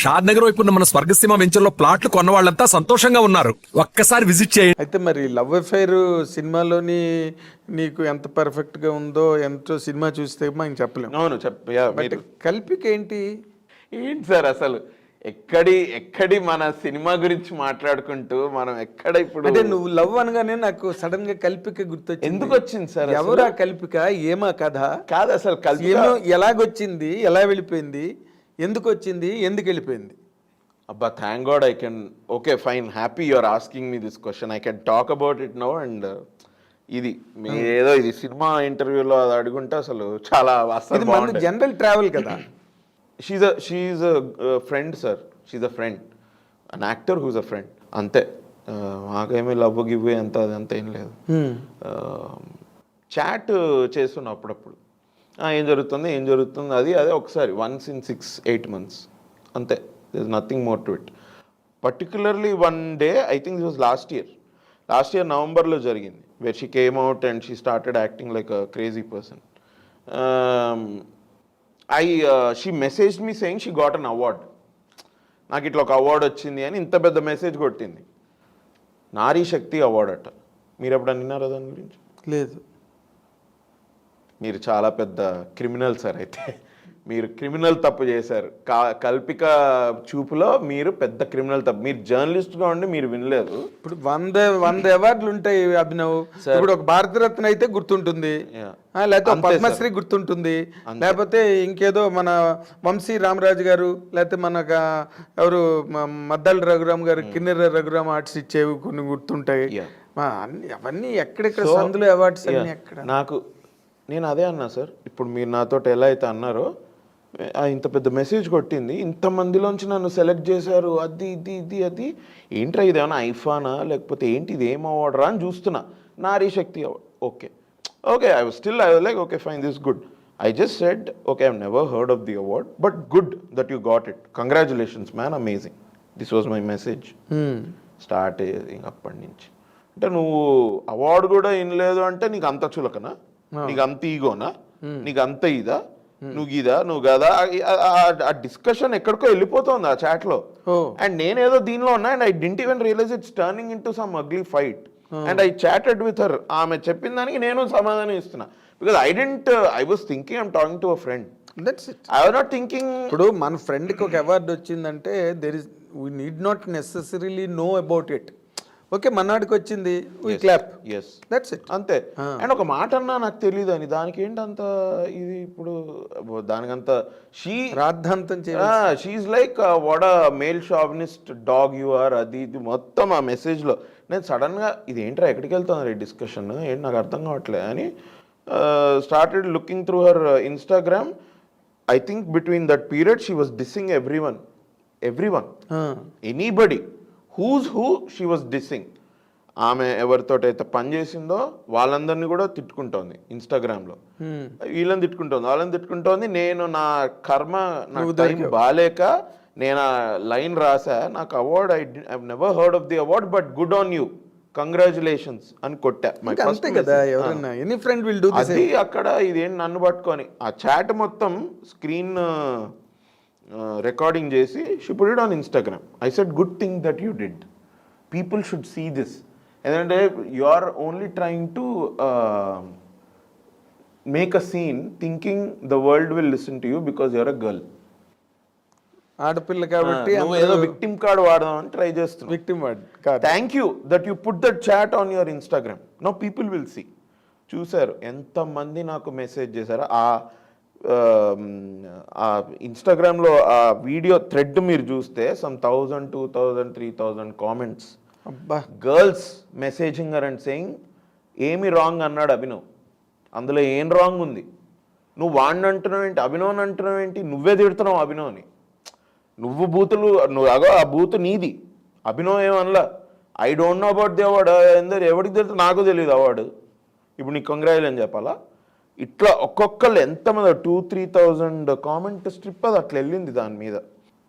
షాద్ నగర్ వైపు ఉన్న మన స్వర్గసీమ వెంచర్లో ప్లాట్లు కొన్న వాళ్ళంతా సంతోషంగా ఉన్నారు. ఒక్కసారి విజిట్ చేయండి. అయితే మరి లవ్ అఫైర్ సినిమాలోని నీకు ఎంత పర్ఫెక్ట్గా ఉందో ఎంతో సినిమా చూస్తే మనం చెప్పలేం. అవును చెప్ యా, బట్ మీరు. కల్పిక ఏంటి ఏంటి సార్ అసలు? ఎక్కడి ఎక్కడి మన సినిమా గురించి మాట్లాడుకుంటూ మనం ఎక్కడ ఇప్పుడు అంటే నువ్వు లవ్ అనగానే నాకు సడన్గా కల్పిక గుర్తొచ్చింది. ఎందుకు వచ్చింది సార్? ఎవరా కల్పిక? ఏమా కథ? కాదు అసలు ఏమో ఎలాగొచ్చింది? ఎలా వెళ్ళిపోయింది? ఎందుకు వచ్చింది ఎందుకు వెళ్ళిపోయింది అబ్బా thank God I can okay fine happy you are asking me this question I can talk about it no and ఇది మీ ఏదో ఇది సినిమా ఇంటర్వ్యూలో అది అడుగుంటే అసలు చాలా జనరల్ ట్రావెల్ కదా. She's a she's a friend sir she's a friend an actor who's a friend అంతే. Uh, మాకేమీ లవ్ గివ్ అంత అదంతా ఏం లేదు. చాట్ చేస్తున్నా అప్పుడప్పుడు. ఏం జరుగుతుంది? ఏం జరుగుతుంది? అది అదే ఒకసారి once in six eight months అంతే. This nothing more to it particularly one day I think this was last year last year నవంబర్లో జరిగింది. Where she came out and she started acting like a crazy person I she message me saying she got an award నాకు ఇట్లా ఒక award వచ్చింది అని ఇంత పెద్ద message కొట్టింది. నారీ శక్తి అవార్డ్ అట. మీరు ఎప్పుడు విన్నారా దాని గురించి? లేదు. మీరు చాలా పెద్ద క్రిమినల్ సార్ అయితే. మీరు క్రిమినల్ తప్పు చేశారు. కా కల్పిక చూపులో మీరు పెద్ద క్రిమినల్ తప్పు. మీరు జర్నలిస్ట్గా ఉండి మీరు వినలేదు. ఇప్పుడు వంద వంద అవార్డులు ఉంటాయి అభినవ్. ఇప్పుడు ఒక భారతరత్న అయితే గుర్తుంటుంది. లేకపోతే. పద్మశ్రీ గుర్తుంటుంది. లేకపోతే ఇంకేదో మన వంశీ రామరాజు గారు లేకపోతే మన ఎవరు మద్దాల రఘురామ్ గారు కిన్నెర రఘురామ్ ఆర్ట్స్ ఇచ్చేవి కొన్ని గుర్తుంటాయి. అవన్నీ ఎక్కడెక్కడ సందులో అవార్డ్స్ అన్ని. ఎక్కడ? నాకు నేను అదే అన్నా సార్. ఇప్పుడు మీరు నాతో ఎలా అయితే అన్నారో ఇంత పెద్ద మెసేజ్ కొట్టింది. ఇంతమందిలోంచి నన్ను సెలెక్ట్ చేశారు. అది ఇది ఇది అది. ఏంట్రా ఇది ఏమైనా ఐఫానా లేకపోతే ఏంటి ఇది? ఏం అవార్డరా అని చూస్తున్నా. Nari Shakti okay. Okay I still I like okay fine this good I just said okay I never heard of the award but good that you got it congratulations man amazing this was my message. Start అప్పటి నుంచి. అంటే నువ్వు award కూడా వినలేదు అంటే నీకు అంత చులకనా? నీకు అంత ఈగోనా? నీకు అంత ఇదా? నువ్వు ఇదా నువ్వు కదా ఆ- డిస్కషన్ ఎక్కడికో వెళ్ళిపోతుంది ఆ chat లో. అండ్ నేనేదో దీనిలో ఉన్నా and I didn't even realise it's turning into some ugly fight and I chatted with her ఆమె చెప్పిన దానికి నేను సమాధానం ఇస్తున్నా. Because I didn't I was thinking I'm talking to a friend that's it I not thinking ఇప్పుడు మన ఫ్రెండ్కి ఒక అవార్డు వచ్చిందంటే there is we need not necessarily know about it okay మన్నాడికి వచ్చింది. We clap yes that's it అంతే. And ఒక మాట అన్నా నాకు తెలియదు అని. దానికి ఏంటంత ఇది ఇప్పుడు? దానికంత షీ రాద్ధాంతం she's like a male chauvinist dog you are అది ఇది మొత్తం ఆ మెసేజ్లో నేను సడన్గా ఇది ఏంట్రా ఎక్కడికి వెళ్తుంది డిస్కషన్ ఏంటి నాకు అర్థం కావట్లే అని started looking through her Instagram I think between that period she was dissing everyone everyone anybody who's who she was dissing ఆమె ఎవరితోటైతే పని చేసిందో వాళ్ళందరినీ కూడా తిట్టుకుంటోంది ఇన్స్టాగ్రామ్లో. వీళ్ళని తిట్టుకుంటోంది వాళ్ళని తిట్టుకుంటోంది. నేను నా కర్మ నా టైం బాలేక నేను ఆ లైన్ రాసా నాకు award I I never heard of the award but good on you congratulations అని కొట్టా. అంతే కదా ఎవరన్నా ఎనీ ఫ్రెండ్ విల్ డూ అది అక్కడ ఇదేం నన్ను పట్టుకొని ఆ చాట్ మొత్తం స్క్రీన్ రికార్డింగ్ చేసి she put it on Instagram I said good thing that you did people should see this ఎందుకంటే you are only trying to make a scene thinking the world will listen to you because your a girl ఆడపిల్ల కాబట్టి ఏదో victim card వాడదామని try చేస్తున్నావు. Victim కాదు. Thank you that you put that chat on your Instagram no people will see చూశారు ఎంతమంది నాకు message చేశారు ఆ ఇన్స్టాగ్రామ్లో ఆ వీడియో థ్రెడ్ మీరు చూస్తే some thousand two thousand three thousand comments అబ్బా! Girls messaging R and saying ఏమి రాంగ్ అన్నాడు అభినవ్? అందులో ఏం రాంగ్ ఉంది? నువ్వు వాడిని అంటున్నావు ఏంటి? అభినవ్ అంటున్నావు ఏంటి? నువ్వే తిడుతున్నావు అభినవ్ని. నువ్వు బూతులు నువ్వు అగో ఆ బూత్ నీది. Abhinav ఏమనలా I don't know about the award ఎందరు? ఎవరికి తెలుసు? నాకు తెలియదు అవార్డు ఇప్పుడు నీకు కంగ్రాచులు అని చెప్పాలా? ఇట్లా ఒక్కొక్కళ్ళు ఎంతమంది two three thousand comment strip అది అట్లా వెళ్ళింది దాని మీద.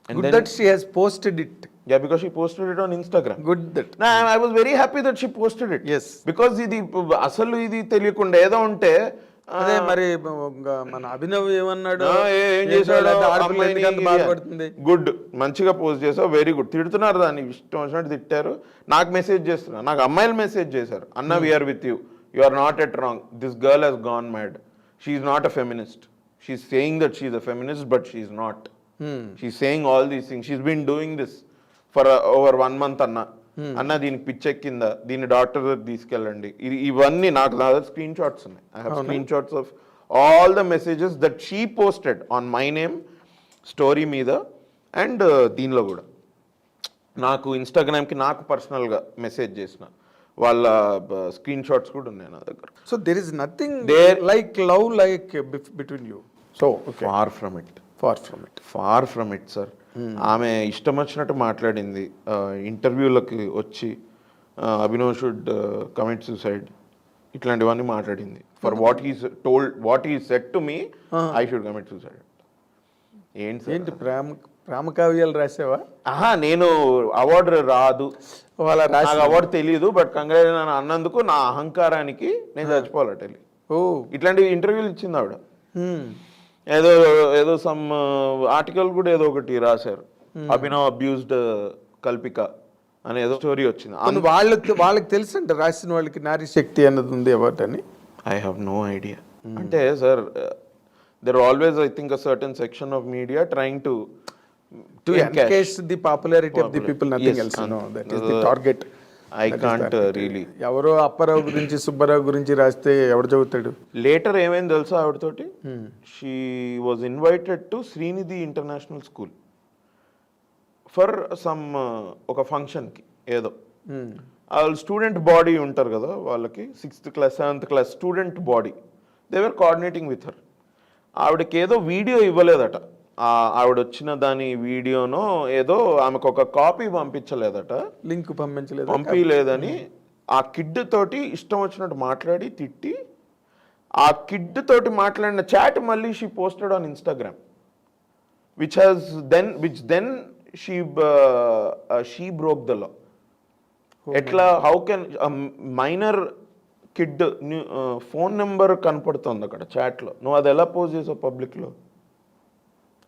Good that she has posted it yeah because she posted it on Instagram good that I was very happy that she posted it Yes. Because ఇది అసలు ఇది తెలియకుండా ఏదో ఉంటే అదే మరి మన అభినవ్ ఏమన్నాడు? ఏ- చేశాడు? గుడ్ మంచిగా పోస్ట్ చేసావు వెరీ గుడ్ తిడుతున్నారు దాన్ని ఇష్టం వచ్చినట్టు తిట్టారు. నాకు మెసేజ్ చేస్తున్నారు నాకు అమ్మాయిలు మెసేజ్ చేశారు. అన్న we're with you you are not at wrong this girl he's gone mad she's not a feminist she's saying that she's a feminist but she's not Hmm. She saying all these things she's been doing this for over one month అన్న అన్న దీనికి పిచ్చెక్కిందా? దీన్ని doctor దగ్గర తీసుకెళ్ళండి. ఇది ఇవన్నీ నాకు నా దగ్గర స్క్రీన్ షాట్స్ ఉన్నాయి. I have screenshots of all the messages that she posted on my name story మీద అండ్ దీనిలో కూడా. నాకు ఇన్స్టాగ్రామ్కి నాకు పర్సనల్గా మెసేజ్ చేసిన. వాళ్ళ స్క్రీన్ షాట్స్ కూడా ఉన్నాయి నా దగ్గర. So there is nothing There- like love like between you so far from it far from it far from it sir ఆమె ఇష్టం వచ్చినట్టు మాట్లాడింది. ఇంటర్వ్యూలకి వచ్చి అభినవ్ షుడ్ కమిట్ సూసైడ్ ఇట్లాంటివన్నీ మాట్లాడింది. For what is told what he said to me I should commit suicide ఏంటి ఏంటి ప్రేమ ప్రేమ కావ్యాలు రాసావా? ఆహా నేను అవార్డు రాదు. వాళ్ళ నాకు అవార్డు తెలియదు బట్ కంగ్రాచులేషన్ అని అన్నందుకు నా అహంకారానికి నేను చచ్చిపోవాలట వెళ్ళి. ఓ. ఇట్లాంటి ఇంటర్వ్యూలు ఇచ్చింది ఆవిడ. ఏదో ఏదో సమ్ ఆర్టికల్ కూడా ఏదో ఒకటి రాశారు. అభినవ్ అబ్యూస్డ్ కల్పిక అనే ఏదో స్టోరీ వచ్చింది. కొన్ని వాళ్ళకి వాళ్ళకి తెలుసు అంటే రాసిన వాళ్ళకి నారీ శక్తి అన్నది ఉంది అని ఐ హ్యావ్ నో ఐడియా అంటే sir there always I think a certain section of media trying to to encash the popularity of the people nothing else no that is the target I can't really ఎవరో అప్పారావు గురించి సుబ్బారావు గురించి రాస్తే ఎవడు చదువుతాడు? Later ఏమైంది తెలుసా ఆవిడతోటి? She was invited to Srinidhi International School for some ఒక ఫంక్షన్కి ఏదో. Hmm. వాళ్ళు స్టూడెంట్ బాడీ ఉంటారు కదా వాళ్ళకి sixth class seventh class student body they were coordinating with her ఆవిడకి ఏదో వీడియో ఇవ్వలేదట. ఆవిడ వచ్చిన దాని వీడియోనో ఏదో ఆమెకు ఒక కాపీ పంపించలేదట. లింక్ పంపించలేదు. పంపించలేదని ఆ కిడ్ తోటి ఇష్టం వచ్చినట్టు మాట్లాడి తిట్టి ఆ కిడ్ తోటి మాట్లాడిన చాట్ మళ్ళీ she posted on Instagram. Which has then which then she she broke the law ఎట్లా how can minor kid phone number కనపడుతుంది అక్కడ చాట్లో నువ్వు అది ఎలా పోస్ట్ చేసావు పబ్లిక్లో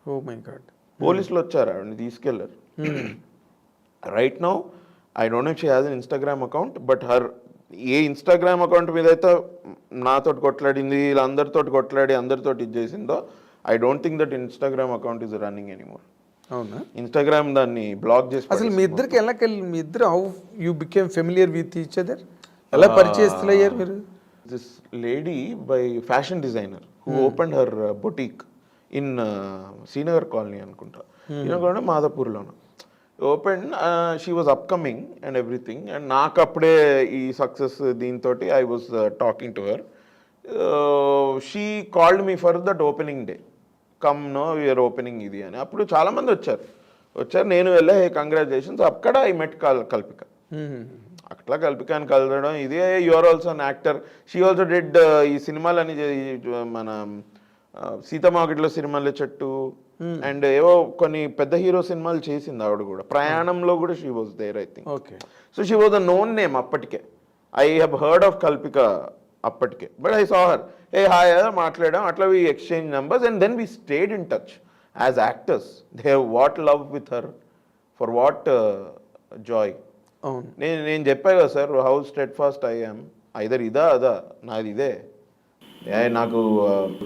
ఓ మై గాడ్ పోలీసులు వచ్చారు ఆవిడని తీసుకెళ్ళారు right now I don't know she has an Instagram account but her a Instagram account మీద అయితే నాతోటి కొట్లాడింది వీళ్ళందరితో కొట్లాడి అందరితో ఇది చేసిందో I don't think that Instagram account is running anymore అవునా? ఇన్స్టాగ్రామ్ దాన్ని బ్లాక్ చేసి అసలు మీ ఇద్దరికి ఎలా మీ ఇద్దరు how you became familiar with each other ఎలా పరిచయస్తులు అయ్యారు మీరు? This lady by fashion designer who open her boutique in Srinagar colony అనుకుంటా. Srinagar మాదాపూర్లోను open she was upcoming and everything and నాకు అప్పుడే ఈ సక్సెస్ దీంతో I was talking to her she called me for that opening day come no you're opening ఇది అని. అప్పుడు చాలా మంది వచ్చారు. వచ్చారు నేను వెళ్ళే కంగ్రాచులేషన్స్ అక్కడ ఐ మెట్ కల్ కల్పిక అట్లా కల్పికాన్ని కలవడం ఇదే your also an actor she also did ఈ సినిమాలని మన ఆ, సీతమాగిట్లో సినిమాల చెట్టు అండ్ ఏవో కొన్ని పెద్ద హీరో సినిమాలు చేసింది ఆవిడ కూడా. ప్రయాణంలో కూడా she was there I think okay so she was a known name అప్పటికే. I have heard of Kalpika అప్పటికే. But I saw her a hi మాట్లాడాం. అట్లా we exchange numbers and then we stayed in touch as actors they have what love with her for what joy నేను నేను చెప్పా కదా sir how stayed fast I'm either ఇదా అదా నాది ఇదే. నాకు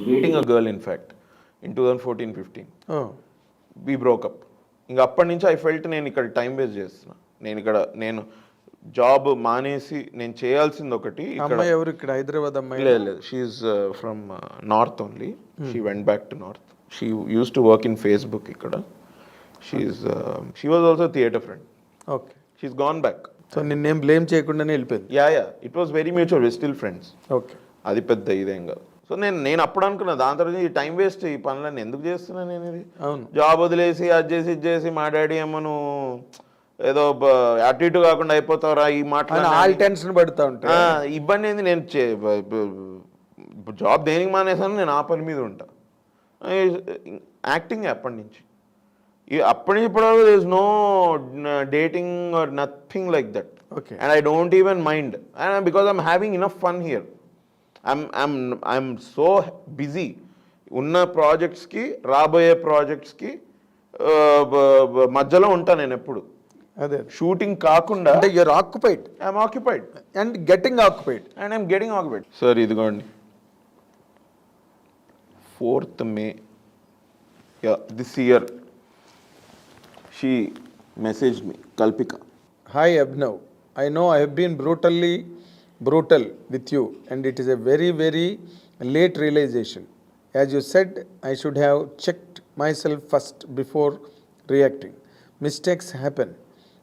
meeting a girl in fact in two thousand fourteen fifteen be broke up ఇంకా అప్పటి నుంచి ఐ ఫెల్ట్ నేను ఇక్కడ టైం వేస్ట్ చేస్తున్నా. నేను ఇక్కడ నేను జాబ్ మానేసి నేను చేయాల్సింది ఒకటి ఎవరు ఇక్కడ? హైదరాబాద్ అమ్మాయి? లేదు లేదు. She's from north only she went back to north she use to work in Facebook ఇక్కడ. She's she was also theatre friend okay she's gone back so నిన్నేం బ్లేమ్ చేయకుండానే వెళ్ళిపోయింది? Yeah yeah it was very mutual we still friends okay అది పెద్ద ఇదేం కాదు. So నేను నేను అప్పుడు అనుకున్నా దాని తర్వాత ఈ టైం వేస్ట్ ఈ పనులన్నీ ఎందుకు చేస్తున్నా నేను ఇది? అవును. జాబ్ వదిలేసి అది చేసి ఇది చేసి మా డాడీ ఏమో నువ్వు ఏదో అటు ఇటు కాకుండా అయిపోతావురా ఈ మాటలు ఆల్ టెన్షన్ పడుతూ ఉంటాయి ఆ, ఇబ్బంది ఏంది? నేను జాబ్ దేనికి మానేసాను నేను ఆ పని మీద ఉంటా. యాక్టింగ్ అప్పటి నుంచి? ఈ అప్పటి నుంచి ఇప్పటి వరకు is no dating or nothing like that okay and I don't even mind and because I'm having enough fun here I'm I'm I'm so busy ఉన్న ప్రాజెక్ట్స్కి రాబోయే ప్రాజెక్ట్స్కి మధ్యలో ఉంటా నేను ఎప్పుడు. అదే. షూటింగ్ కాకుండా అంటే you're occupied I'm occupied and getting occupied and I'm getting occupied sir ఇదిగోండి. Fourth May this year she message me Kalpika Hi Abhinav, I know I have been brutally brutal with you and it is a very very late realization. As you said, I should have checked myself first before reacting. Mistakes happen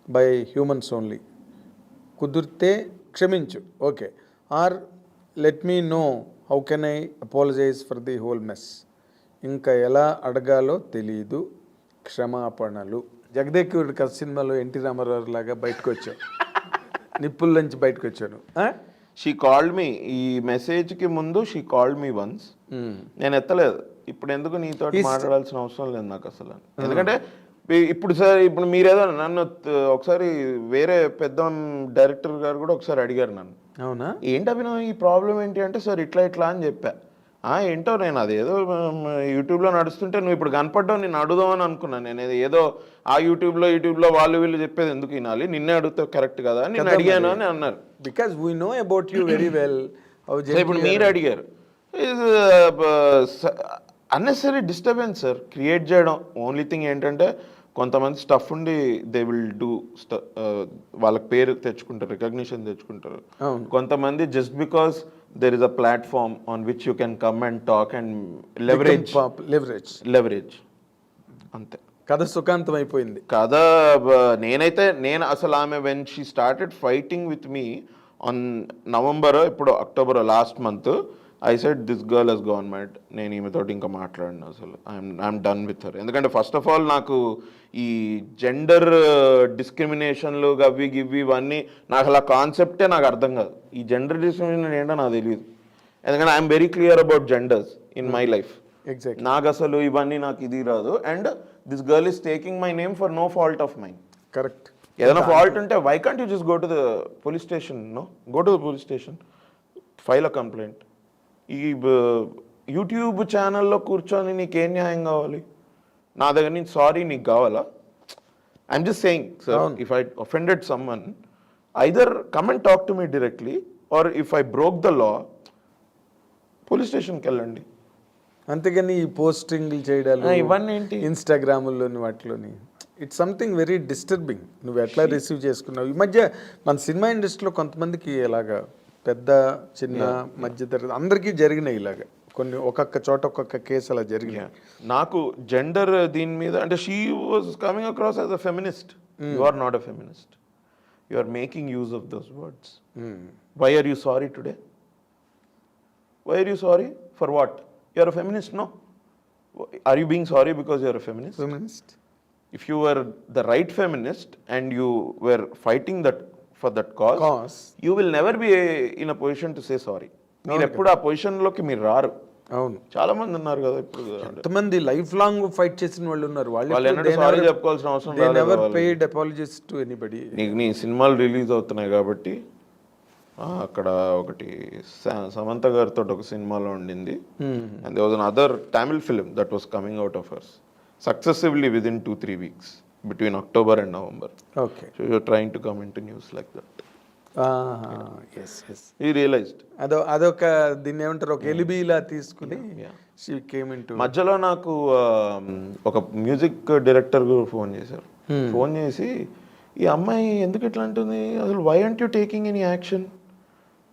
by humans only. కుదిరితే క్షమించు okay or let me know how can I apologise for the whole mess ఇంకా ఎలా అడగాలో తెలియదు క్షమాపణలు జగదేకుడి కథ సినిమాలో NT Ramarao లాగా బయటకు వచ్చావు నిప్పుల్లోంచి బయటకు వచ్చాను? షీ కాల్డ్ మీ ఈ మెసేజ్కి ముందు షీ కాల్డ్ మీ వన్స్ నేను ఎత్తలేదు. ఇప్పుడు ఎందుకు నీతో మాట్లాడాల్సిన అవసరం లేదు నాకు అసలు. ఎందుకంటే ఇ- ఇప్పుడు సార్ ఇప్పుడు మీరేదో నన్ను ఒకసారి వేరే పెద్ద డైరెక్టర్ గారు కూడా ఒకసారి అడిగారు నన్ను. అవునా? ఏంటి అభినవ్ ఈ ప్రాబ్లం ఏంటి అంటే సార్ ఇట్లా ఇట్లా అని చెప్పా. ఏంటో నేను అదేదో మ్, యూట్యూబ్లో నడుస్తుంటే నువ్వు ఇప్పుడు కనపడ్డావు నేను అడుగుదామని అనుకున్నాను నేను ఏదో- ఏదో ఆ యూట్యూబ్లో యూట్యూబ్లో వాళ్ళు వీళ్ళు చెప్పేది ఎందుకు వినాలి? నిన్నే అడుగుతావు కరెక్ట్ కదా? అని నేను అడిగాను అని అన్నారు. Because we know about you very well ఇప్పుడు మీరు అడిగారు. అన్నెసరీ డిస్టర్బెన్స్ సార్ క్రియేట్ చేయడం. ఓన్లీ థింగ్ ఏంటంటే కొంతమంది స్టఫ్ ఉండి దే విల్ డూ వాళ్ళకి పేరు తెచ్చుకుంటారు రికగ్నిషన్ తెచ్చుకుంటారు. కొంతమంది just because there is a platform on which you can come and talk and leverage leverage leverage అంతే. కథ సుఖాంతం అయిపోయింది. కథ నేనైతే నేను అసలు ఆమె when she started fighting with me on November ఇప్పుడు October last month I set this girl has government నేను ఈమెతోటి ఇంకా మాట్లాడిన అసలు. I'm I'm done with her ఎందుకంటే ఫస్ట్ ఆఫ్ ఆల్ నాకు ఈ జెండర్ డిస్క్రిమినేషన్లు గవ్వి గివ్వి ఇవన్నీ నాకు అలా కాన్సెప్టే నాకు అర్థం కాదు. ఈ జెండర్ డిస్క్రిమినేషన్ ఏంటో నాకు తెలియదు ఎందుకంటే I'm very clear about genders in my life exact నాకు అసలు ఇవన్నీ నాకు ఇది రాదు. And this girl is taking my name for no fault of mine correct ఏదైనా ఫాల్ట్ ఉంటే why can't you just go to the police station no go to the police station file a complaint ఈ YouTube ఛానల్లో కూర్చొని నీకేం న్యాయం కావాలి? నా దగ్గర నుంచి సారీ నీకు కావాలా? I'm just saying sir if I offended someone either come and talk to me directly or if I broke the law police స్టేషన్కి వెళ్ళండి. అంతేగాని ఈ పోస్టింగ్లు చేయడాలు ఇవన్నీ ఏంటి? ఇన్స్టాగ్రాముల్లోని వాటిలోని. ఇట్స్ సంథింగ్ వెరీ డిస్టర్బింగ్ నువ్వు ఎట్లా రిసీవ్ చేసుకున్నావు? ఈ మధ్య మన సినిమా ఇండస్ట్రీలో కొంతమందికి ఇలాగా పెద్ద చిన్న మధ్య తరగతి అందరికీ జరిగినాయి ఇలాగా. కొన్ని ఒక్కొక్క చోట ఒక్కొక్క కేసు అలా జరిగినాయి. నాకు జెండర్ దీని మీద అంటే she was coming across as a feminist you are not a feminist you are making use of those words. Why are you sorry today why are you sorry for what you are a feminist no are you being sorry because you are a feminist? If you were the right feminist and you were fighting that for that cause Cause. You will never be in a position to say sorry మీరు ఎప్పుడు ఆ పొజిషన్లోకి మీరు రారు. అవును. చాలా మంది ఉన్నారు కదా ఇప్పుడు ఎంతమంది లైఫ్ లాంగ్ ఫైట్ చేసిన వాళ్ళు ఉన్నారు. వాళ్ళు sorry చెప్పుకోవాల్సిన అవసరం వాళ్ళకి. పెయిడ్ అపాలజీస్ టు ఎనీబడి నీకు నీ సినిమాలు రిలీజ్ అవుతున్నాయి కాబట్టి అక్కడ ఒకటి సమంత గారితో ఒక సినిమాలో ఉండింది. And was another Tamil film that was coming out of ours successively with in two three weeks between October and November okay so you're trying to come into news like that yes yes ఈ realised అదో అదొక దీన్ని ఏమంటారు? ఒక ఎలిబిలా తీసుకుని she came in to మధ్యలో నాకు ఒక మ్యూజిక్ డైరెక్టర్ ఫోన్ చేశారు. ఫోన్ చేసి ఈ అమ్మాయి ఎందుకు ఇట్లా అంటుంది? అసలు why aren't you taking any action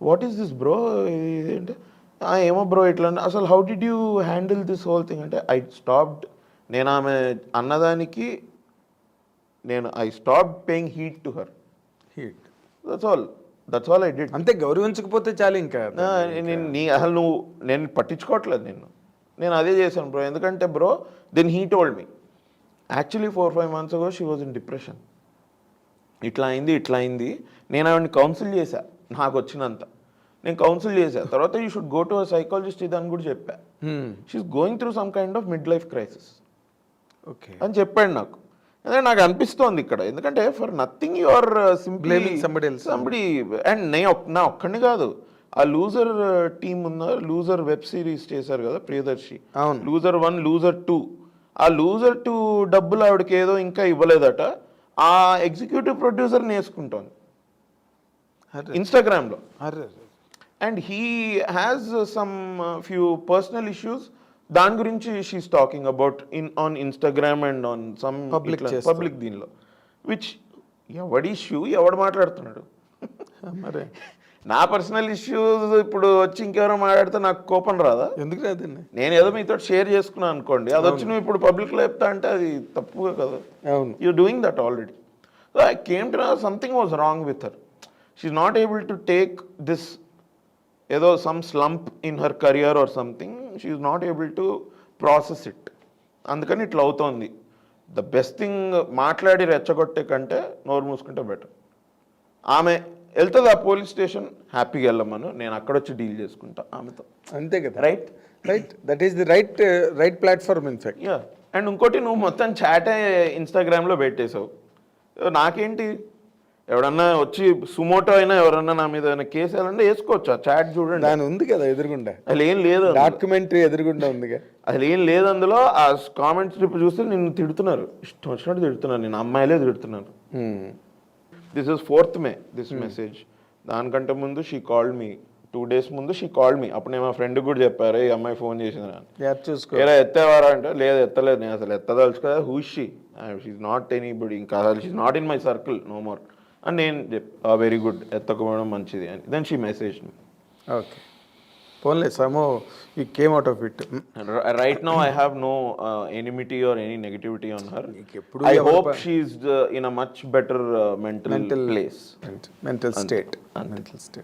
what is this bro ఇదేంటి "ఆ, ఏమో బ్రో ఇట్లా అసలు how did you handle this whole thing అంటే ఐ స్టాప్డ్ నేను ఆమె అన్నదానికి నేను I stop paying heed to her hit that's all that's all I did అంతే గౌరవించకపోతే చాలు ఇంకా. నేను నీ అసలు నువ్వు నేను పట్టించుకోవట్లేదు నిన్ను. నేను అదే చేశాను బ్రో ఎందుకంటే bro then he told me actually four five months ago she was in depression ఇట్లా అయింది ఇట్లా అయింది. నేను ఆవిడని కౌన్సిల్ చేశా నాకు వచ్చినంత. నేను కౌన్సిల్ చేశా. తర్వాత you should go to a psychologist ఇది అని కూడా చెప్పా. She's going through some kind of mid life crisis okay అని చెప్పాడు నాకు. ఎందుకంటే నాకు అనిపిస్తోంది ఇక్కడ. ఎందుకంటే for nothing you are simply. Somebody and నే నా ఒక్కడిని కాదు. ఆ లూజర్ టీం ఉన్న లూజర్ వెబ్ సిరీస్ చేశారు కదా ప్రియదర్శి. అవును. లూజర్ వన్ లూజర్ టూ ఆ లూజర్ టూ డబ్బులు ఆవిడకి ఏదో ఇంకా ఇవ్వలేదట. ఆ ఎగ్జిక్యూటివ్ ప్రొడ్యూసర్ నేర్చుకుంటోంది అరే ఇన్స్టాగ్రామ్లో and he has some few personal issues దాని గురించి she's talking about in on Instagram and on some చేస్తారు. పబ్లిక్ దీనిలో. విచ్ ఎవడి ఇష్యూ ఎవడు మాట్లాడుతున్నాడు? మరే. నా పర్సనల్ ఇష్యూస్ ఇప్పుడు వచ్చి ఇంకెవరో మాట్లాడితే నాకు కోపం రాదా? ఎందుకు రాదండి నేను ఏదో మీతో షేర్ చేసుకున్నాను అనుకోండి. అది వచ్చి నువ్వు ఇప్పుడు పబ్లిక్లో చెప్తా అంటే అది తప్పుగా కదా. అవును. You doing that already so I came to something was wrong with her she's not able to take this ఏదో some slump in her career or something she's not able to process it అందుకని ఇట్లా అవుతోంది. The best thing మాట్లాడి రెచ్చగొట్టే కంటే నోరు మూసుకుంటే better ఆమె వెళ్తుంది ఆ పోలీస్ స్టేషన్ హ్యాపీగా వెళ్ళమను. నేను అక్కడ వచ్చి డీల్ చేసుకుంటా ఆమెతో. అంతే కదా? Right right that is the right right platform in fact yeah and ఇంకోటి నువ్వు మొత్తం చాటే ఇన్స్టాగ్రామ్లో పెట్టేశావు. నాకేంటి? ఎవడన్నా వచ్చి సుమోటో అయినా ఎవరన్నా నా మీద ఏమైనా కేసు వేయాలంటే వేసుకోవచ్చు. చాట్ చూడండి. దాని ఉంది కదా ఎదురుగుండా? అసలు ఏం లేదు. డాక్యుమెంటరీ ఎదురుగుండా ఉందిగా? అసలు ఏం లేదు అందులో. ఆ కామెంట్స్ స్ట్రిప్ చూస్తే నిన్ను తిడుతున్నారు. ఇష్టం వచ్చినట్టు తిడుతున్నారు. నేను అమ్మాయిలే తిడుతున్నారు. This is fourth May this message దానికంటే ముందు she called me two days ముందు షీ కాల్డ్ మీ అప్పుడు నేను మా ఫ్రెండ్ కూడా చెప్పారు ఈ అమ్మాయి ఫోన్ చేసింది ఏరా ఎత్తేవారా? అంటే లేదు ఎత్తలేదు. నేను అసలు ఎత్తదలుచు కదా హూ షీ నాట్ ఎనీబడి ఇంకా అసలు she's not in my circle no more అని నేను వెరీ గుడ్ ఎత్తకపోవడం మంచిది అని. దెన్ షీ మెసేజ్ ఓకే పోన్లే సమ్ ఈ came out of it right now I have no enmity or any negativity on her ఎప్పుడు I hope she's in a much better mental Mental- place mental state mental state